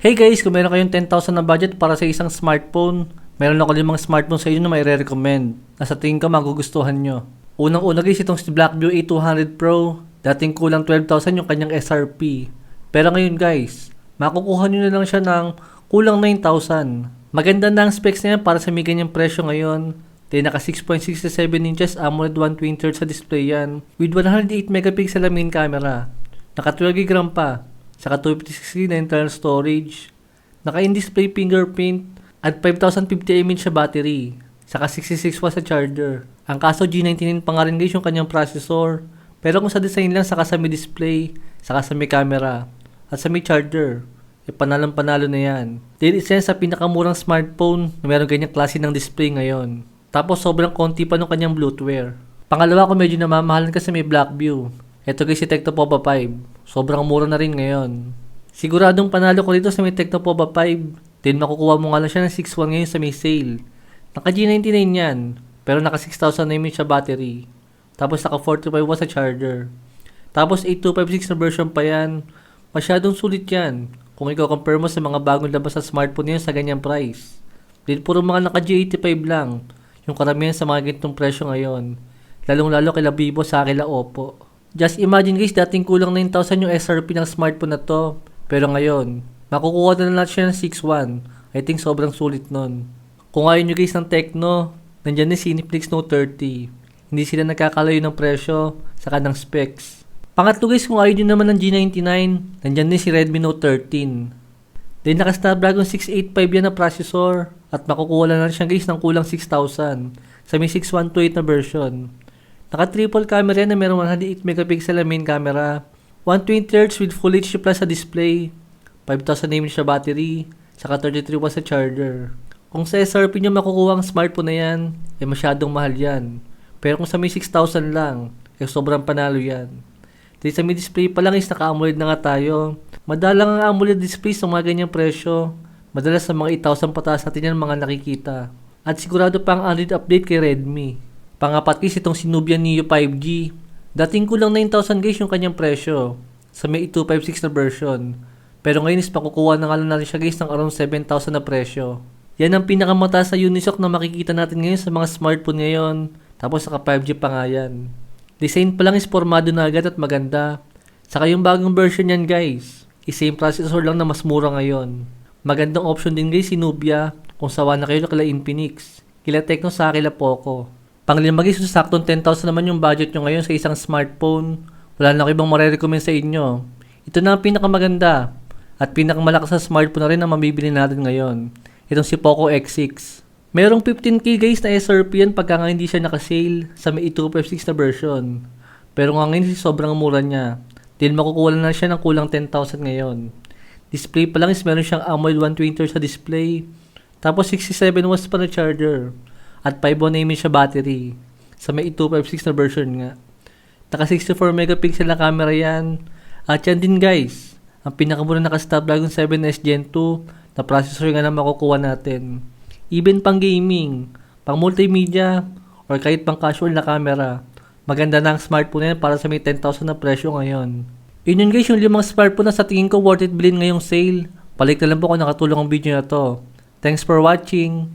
Hey guys, kung meron kayong 10,000 na budget para sa isang smartphone, meron ako limang smartphone sa inyo na may re-recommend na sa tingin ko magugustuhan nyo. Unang-una guys, itong si Blackview A200 Pro, dating kulang 12,000 yung kanyang SRP. Pero ngayon guys, makukuha nyo na lang siya ng kulang 9,000. Maganda na ang specs niya para sa may ganyang presyo ngayon. Then naka 6.67 inches AMOLED 120Hz sa display yan with 108 megapixel main camera. Naka 12 GB RAM pa. Saka 256 na internal storage. Naka in-display fingerprint at 5050 mAh sa battery. Saka 66 watts sa charger. Ang kaso G99 pa nga rin guys yung kanyang processor. Pero kung sa design lang saka sa may display, saka sa may camera, at sa may charger, eh panalang panalo na yan. Then isa sa pinakamurang smartphone na meron ganyang klase ng display ngayon. Tapos sobrang konti pa nung kanyang Bluetooth. Pangalawa ko medyo namamahalan kasi may Blackview. Ito guys si Tectopova 5. Sobrang mura na rin ngayon. Siguradong panalo ko dito sa may Tectopova 5. Then makukuha mo nga lang siya ng 6.1 ngayon sa may sale. Naka G99 yan. Pero naka 6,000 na mAh sa battery. Tapos naka 45 watts sa charger. Tapos 8256 na version pa yan. Masyadong sulit yan. Kung ikaw compare mo sa mga bagong labas sa smartphone ngayon sa ganyang price. Then puro mga naka G85 lang. Yung karamihan sa mga ganitong presyo ngayon. Lalong-lalo kila Vivo sa kila Oppo. Just imagine guys, dating kulang 9,000 yung SRP ng smartphone na to. Pero ngayon, makukuha na lang natin siya ng 6.1. I think sobrang sulit nun. Kung ayaw nyo guys ng Tecno, nandyan na si Cineplex Note 30. Hindi sila nagkakalayo ng presyo sa kanang specs. Pangatlo guys, kung ayaw nyo naman ng G99, nandyan din si Redmi Note 13. Then naka Snapdragon 685 yan na processor at makukuha lang na siya guys ng kulang 6,000 sa may 6128 na version. Naka triple camera na meron 108 megapixel na main camera, 120Hz with Full HD Plus sa display, 5,000 mAh sa battery, saka 33 watts sa charger. Kung sa SRP nyo makukuha ang smartphone na yan, eh masyadong mahal yan. Pero kung sa may 6,000 lang, eh sobrang panalo yan. Dahil sa may display pa lang is naka-AMOLED na nga tayo. Madalang ang AMOLED display sa mga ganyang presyo. Madalas sa mga 8,000 pataas natin yan mga nakikita. At sigurado pa ang Android update kay Redmi. Pangapat guys itong si Nubia Neo 5G. Dating kulang 9,000 guys yung kanyang presyo. Sa may 256 na version. Pero ngayon is pakukuha na nga lang natin siya guys ng around 7,000 na presyo. Yan ang pinakamataas sa Unisoc na makikita natin ngayon sa mga smartphone ngayon. Tapos naka 5G pa nga yan. Design pa lang is formado na agad at maganda. Saka yung bagong version yan guys. Is same processor lang na mas mura ngayon. Magandang option din guys si Nubia kung sawa na kayo kila Infinix. Kila Tecno sa kila Poco. Panglima guys, saktong 10,000 naman yung budget nyo ngayon sa isang smartphone. Wala na ako ibang marirecommend sa inyo. Ito na ang pinakamaganda at pinakamalakas na smartphone na rin ang mabibili natin ngayon. Itong si Poco X6. Merong 15k guys na SRP yan pagka nga hindi siya naka-sale sa may 256 na version. Pero nga ngayon sobrang mura niya. Dahil makukuha na siya ng kulang 10,000 ngayon. Display pa lang is meron siyang AMOLED 120 sa display. Tapos 67 watts pa na charger. At 5 na sa battery. Sa may 256 na version nga. Naka 64 megapixel na camera yan. At yan din guys. Ang pinakamura naka Snapdragon 7S Gen 2 na processor nga na makukuha natin. Even pang gaming, pang multimedia, or kahit pang casual na camera. Maganda na ang smartphone yan para sa may 10,000 na presyo ngayon. Yun yun guys, yung limang smartphone na sa tingin ko worth it bilhin ngayong sale. Balik na lang po kung nakatulong ang video na to. Thanks for watching!